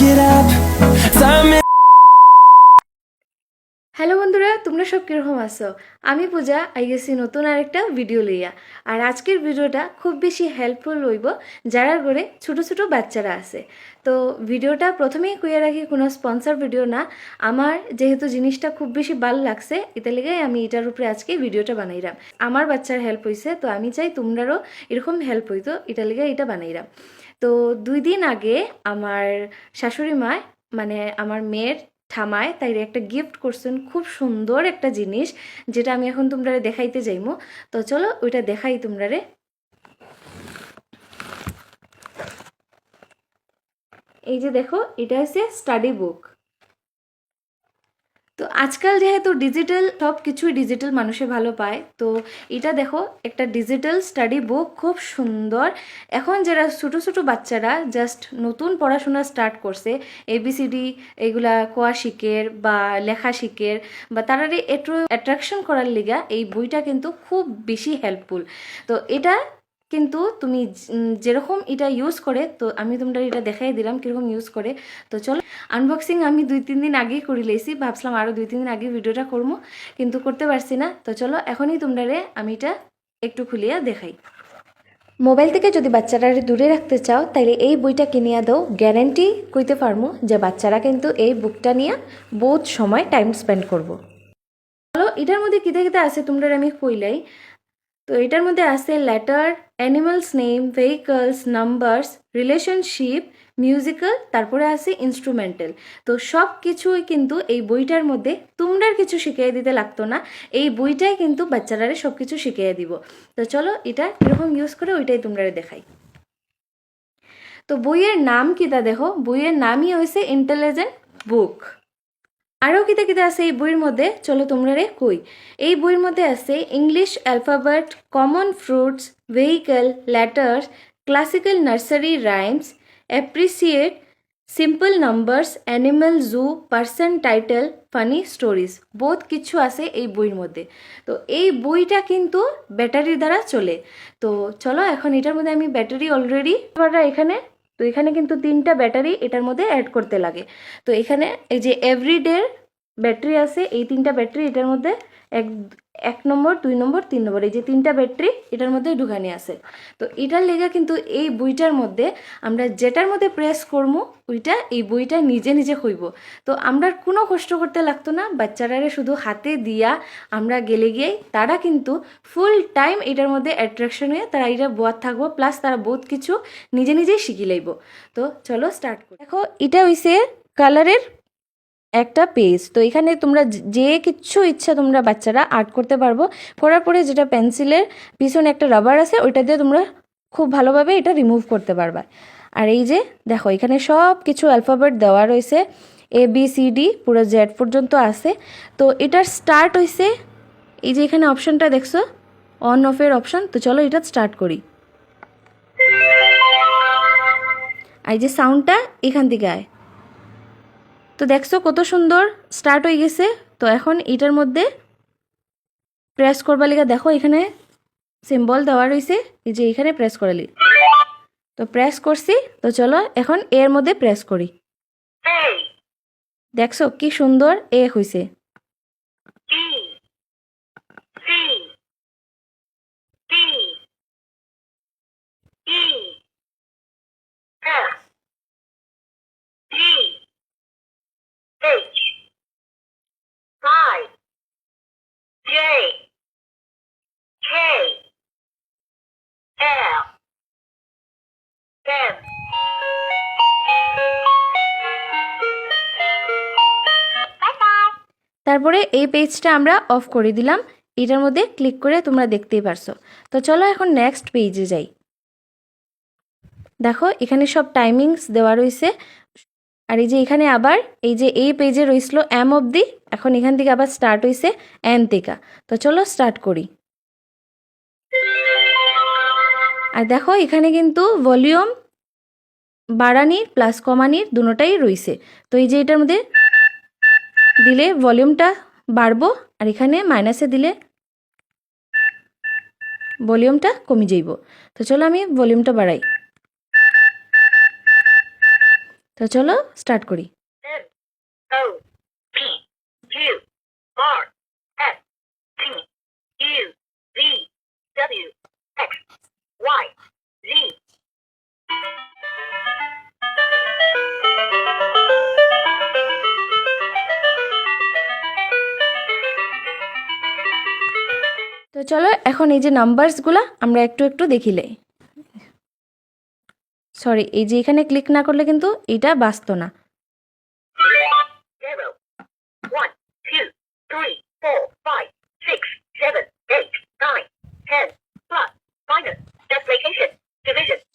it up. Time hello বন্ধুরা, তোমরা সব কীরকম আছো? আমি পূজা আই গেছি নতুন আরেকটা ভিডিও লইয়া। আর আজকের ভিডিওটা খুব বেশি হেল্পফুল হইব যারা করে ছোট ছোট বাচ্চারা আছে। তো ভিডিওটা প্রথমেই কইয়া রাখি, কোনো স্পন্সর ভিডিও না। আমার যেহেতু জিনিসটা খুব বেশি ভালো লাগছে এটা লেগে আমি এটার উপরে আজকে ভিডিওটা বানাইলাম আমার বাচ্চার হেল্প হইছে, তো আমি চাই তোমরারও এরকম হেল্প হইতো এটা লেগে এটা বানাইলাম তো দুই দিন আগে আমার শাশুড়ি মা মানে আমার মেয়ের ঠামায় তাই একটা গিফট করছেন, খুব সুন্দর একটা জিনিস, যেটা আমি এখন তোমরা দেখাইতে যাইমো। তো চলো ওইটা দেখাই তোমরা রে এই যে দেখো, এটা হচ্ছে স্টাডি বুক তো আজকাল যেহেতু ডিজিটাল সব কিছুই ডিজিটাল মানুষে ভালো পায়, তো এটা দেখো, একটা ডিজিটাল স্টাডি বুক খুব সুন্দর। এখন যারা ছোটো ছোটো বাচ্চারা জাস্ট নতুন পড়াশোনা স্টার্ট করছে এবিসিডি এগুলা কোয়া শিখের বা লেখা শিখের, বা তারারে একটু অ্যাট্রাকশন করার লিগা, এই বইটা কিন্তু খুব বেশি হেল্পফুল তো এটা কিন্তু তুমি যেরকম এটা ইউজ করে, তো আমি তোমরা এটা দেখাই দিলাম কীরকম ইউজ করে। তো চলো আনবক্সিং আমি দুই, তিন দিন আগেই করে লেছি ভাবছিলাম আরও দুই, তিন দিন আগে ভিডিওটা করব, কিন্তু করতে পারছি না। তো চলো, এখনই তোমরারে আমি এটা একটু খুলিয়া দেখাই। মোবাইল থেকে যদি বাচ্চারা দূরে রাখতে চাও তাহলে এই বইটা কিনিয়া দাও। গ্যারেন্টি কইতে পারব যে বাচ্চারা কিন্তু এই বুকটা নিয়ে বহুত সময় টাইম স্পেন্ড করব। এটার মধ্যে কিতে কিতে আছে তোমরা আমি কইলাই। তো এটার মধ্যে আছে letter animals name vehicles numbers relationship musical তারপরে আছে ইনস্ট্রুমেন্টাল তো সব কিছুই কিন্তু এই বইটার মধ্যে তোমরা কিছু শিখিয়ে দিতে লাগতো না। এই বইটাই কিন্তু বাচ্চারারে সব কিছু শিখিয়ে দিব। তো চলো এটা কীরকম ইউজ করে ওইটাই তোমরা দেখাই। তো বইয়ের নাম কিতা দেখো? বইয়ের নামই হয়েছে ইন্টেলিজেন্ট বুক আরও কিতা কিতা আছে এই বইয়ের মধ্যে? চলো তোমরা রে কই। এই বইয়ের মধ্যে আছে English alphabet common fruits vehicle letters classical nursery rhymes appreciate simple numbers animal zoo person title funny stories বহুত কিছু আছে এই বইয়ের মধ্যে। তো এই বইটা কিন্তু ব্যাটারির দ্বারা চলে। তো চলো এখন এটার মধ্যে আমি ব্যাটারি অলরেডি এখানে তো এখানে কিন্তু তিনটা ব্যাটারি এটার মধ্যে অ্যাড করতে লাগে। তো এখানে এই যে এভরিডে ব্যাটারি আছে, এই তিনটা ব্যাটারি এটার মধ্যে এক এক নম্বর, দুই নম্বর, তিন নম্বর, এই যে তিনটা ব্যাটারি, এটার মধ্যে ঢুকানি আছে। তো এটার লেগে কিন্তু এই বইটার মধ্যে আমরা যেটার মধ্যে প্রেস করব, ওইটা এই বইটা নিজে নিজে হইব তো আমরা কোনো কষ্ট করতে লাগতো না বাচ্চারারে শুধু হাতে দিয়া আমরা গেলে গিয়েই, তারা কিন্তু ফুল টাইম এটার মধ্যে অ্যাট্রাকশন হয়ে তারা এটা বোয়ার থাকব প্লাস তারা বহুত কিছু নিজে নিজেই শিখি লইব। তো চলো স্টার্ট করি। দেখো, এটা হইছে কালারের একটা পেজ তো এখানে তোমরা যে- কিচ্ছু ইচ্ছা তোমরা বাচ্চারা আর্ট করতে পারব। করার পরে যেটা পেন্সিলের পিছনে একটা রাবার আছে, ওইটা দিয়ে তোমরা খুব ভালোভাবে এটা রিমুভ করতে পারবা। আর এই যে, দেখো, এখানে সব কিছু অ্যালফাবেট দেওয়া রয়েছে। এ বি সি ডি পুরো জেড পর্যন্ত আছে। তো এটার স্টার্ট হয়েছে এই যে এখানে অপশানটা দেখছ? অন অফের অপশান তো চলো এটা স্টার্ট করি। আর এই যে সাউন্ডটা এখান থেকে আয়। তো দেখছ কত সুন্দর স্টার্ট হয়ে গেছে। তো এখন এটার মধ্যে প্রেস করবার লিগা, দেখো এখানে সিম্বল দেওয়া রয়েছে, এই যে এখানে প্রেস করালি তো প্রেস করছি, তো চলো এখন এর মধ্যে প্রেস করি। দেখছ কি সুন্দর এ হয়েছে তারপরে এই পেজটা আমরা অফ করে দিলাম। এটার মধ্যে ক্লিক করে তোমরা দেখতেই পারছ। তো চলো এখন নেক্সট পেজে যাই। দেখো, এখানে সব টাইমিংস দেওয়া রয়েছে। আর এই যে এখানে আবার এই যে এই পেজে রয়েছিল এম অবধি এখন এখান থেকে আবার স্টার্ট হয়েছে এন থেকে। তো চলো স্টার্ট করি। আর দেখো, এখানে কিন্তু ভলিউম বাড়ানির প্লাস কমানির দুটোটাই রয়েছে। তো এই যে এটার মধ্যে দিলে ভলিউমটা বাড়বো আর এখানে মাইনাসে দিলে ভলিউমটা কমে যাইব। তো চলো আমি ভলিউমটা বাড়াই। তো চলো স্টার্ট করি। Z. চলো এখন এই যে নাম্বারসগুলা আমরা একটু একটু দেখিলে সরি এই যে এখানে ক্লিক না করলে কিন্তু এটা বাঁচত না।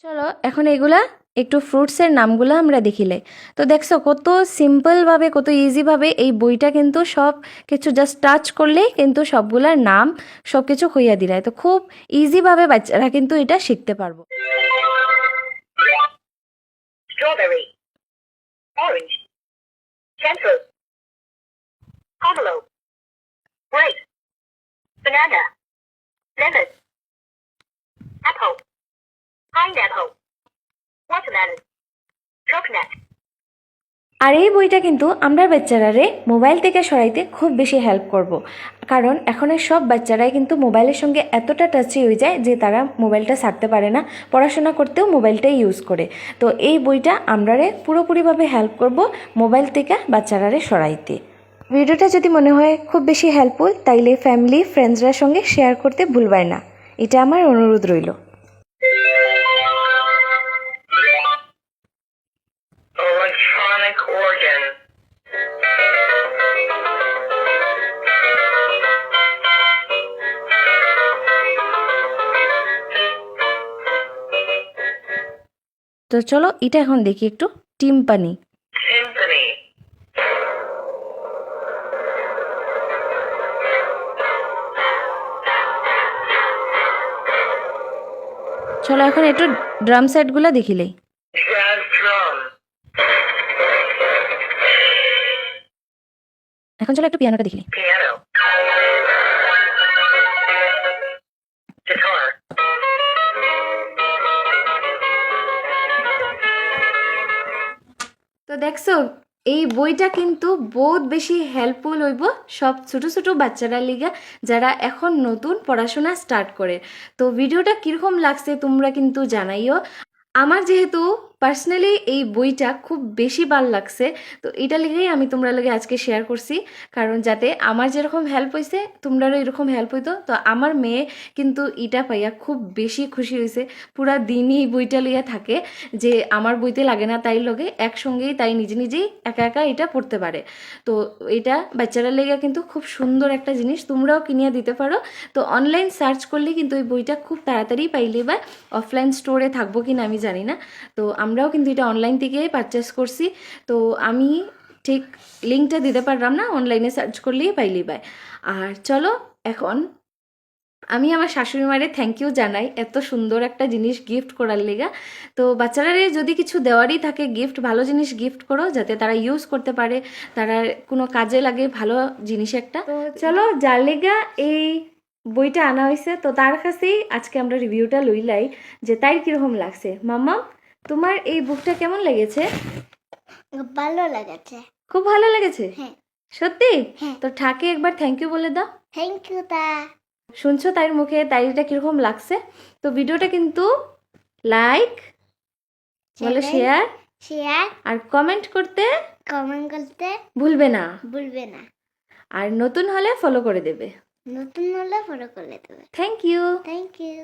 চলো এখন এগুলা একটু ফ্রুটসের নামগুলো আমরা দেখিলে তো দেখছ কত সিম্পলভাবে কত ইজিভাবে এই বইটা কিন্তু সব কিছু জাস্ট টাচ করলেই কিন্তু সবগুলার নাম সব কিছু হইয়া দিলায় তো খুব ইজিভাবে বাচ্চারা কিন্তু এটা শিখতে পারব banana, lemon, apple, pineapple. আর, এই বইটা কিন্তু আমরা বাচ্চারারে মোবাইল থেকে সরাইতে খুব বেশি হেল্প করব। কারণ এখনের সব বাচ্চারাই কিন্তু মোবাইলের সঙ্গে এতটা টাচি হয়ে যায় যে তারা মোবাইলটা ছাড়তে পারে না, পড়াশোনা করতেও মোবাইলটাই ইউজ করে। তো এই বইটা আমরারে পুরোপুরিভাবে হেল্প করব মোবাইল থেকে বাচ্চারা বাচ্চারারে সরাইতে। ভিডিওটা যদি মনে হয় খুব বেশি হেল্পফুল তাইলে ফ্যামিলি ফ্রেন্ডসরা সঙ্গে শেয়ার করতে ভুলবাই না। এটা আমার অনুরোধ রইল। তো চলো এটা এখন দেখি একটু টিম্পানি চলো এখন একটু ড্রাম সেটগুলো দেখিলেই Jazz drum. এখন চলো একটু পিয়ানোটা দেখিলে Piano. দেখছ? এই বইটা কিন্তু বহুত বেশি হেল্পফুল হইব সব ছোট ছোট বাচ্চারা লিগা যারা এখন নতুন পড়াশোনা স্টার্ট করে। তো ভিডিওটা কীরকম লাগছে তোমরা কিন্তু জানাইও। আমার যেহেতু পার্সোনালি এই বইটা খুব বেশি ভালো লাগছে। তো এটা লেগেই আমি তোমরা লগে আজকে শেয়ার করছি। কারণ যাতে আমার যেরকম হেল্প হয়েছে তোমরারও এরকম হেল্প হইতো। তো আমার মেয়ে কিন্তু এটা পাইয়া খুব বেশি খুশি হয়েছে পুরা দিনই এই বইটা লইয়া থাকে যে আমার বইতে লাগে না তাই লগে একসঙ্গেই তাই নিজে নিজেই একা একা এটা পড়তে পারে। তো এটা বাচ্চারা লেগে কিন্তু খুব সুন্দর একটা জিনিস। তোমরাও কিনিয়ে দিতে পারো। তো অনলাইন সার্চ করলে কিন্তু এই বইটা খুব তাড়াতাড়ি পাইলে বা অফলাইন স্টোরে থাকব কিনা আমি জানি না। তো আমরাও কিন্তু এটা অনলাইন থেকে পারচেস করছি। তো আমি ঠিক লিঙ্কটা দিতে পারলাম না অনলাইনে সার্চ করলেই পাইলেই পাই। আর চলো এখন আমি আমার শাশুড়ি মায়ের থ্যাংক ইউ জানাই এত সুন্দর একটা জিনিস গিফট করার লেগা। তো বাচ্চারা যদি কিছু দেওয়ারই থাকে গিফট ভালো জিনিস গিফট করো যাতে তারা ইউজ করতে পারে তারা কোনো কাজে লাগে ভালো জিনিস একটা। তো চলো যার লেগা এই বইটা আনা হয়েছে তো তার কাছেই আজকে আমরা রিভিউটা লইলাই যে তাই কীরকম লাগছে। মাম্মা তোমার এই বুকটা কেমন লেগেছে? ভালো লাগাচ্ছে খুব ভালো লেগেছে? হ্যাঁ। সত্যি? হ্যাঁ। তো ঠাকে একবার থ্যাংক ইউ বলে দাও। থ্যাংক ইউ তা। শুনছো তাইর মুখে তাইটা কীরকম লাগছে? তো ভিডিওটা কিন্তু লাইক বলে শেয়ার শেয়ার আর কমেন্ট করতে কমেন্ট করতে ভুলবে না। ভুলবে না। আর নতুন হলে ফলো করে দেবে। নতুন হলে ফলো করে দেবে। Thank you thank you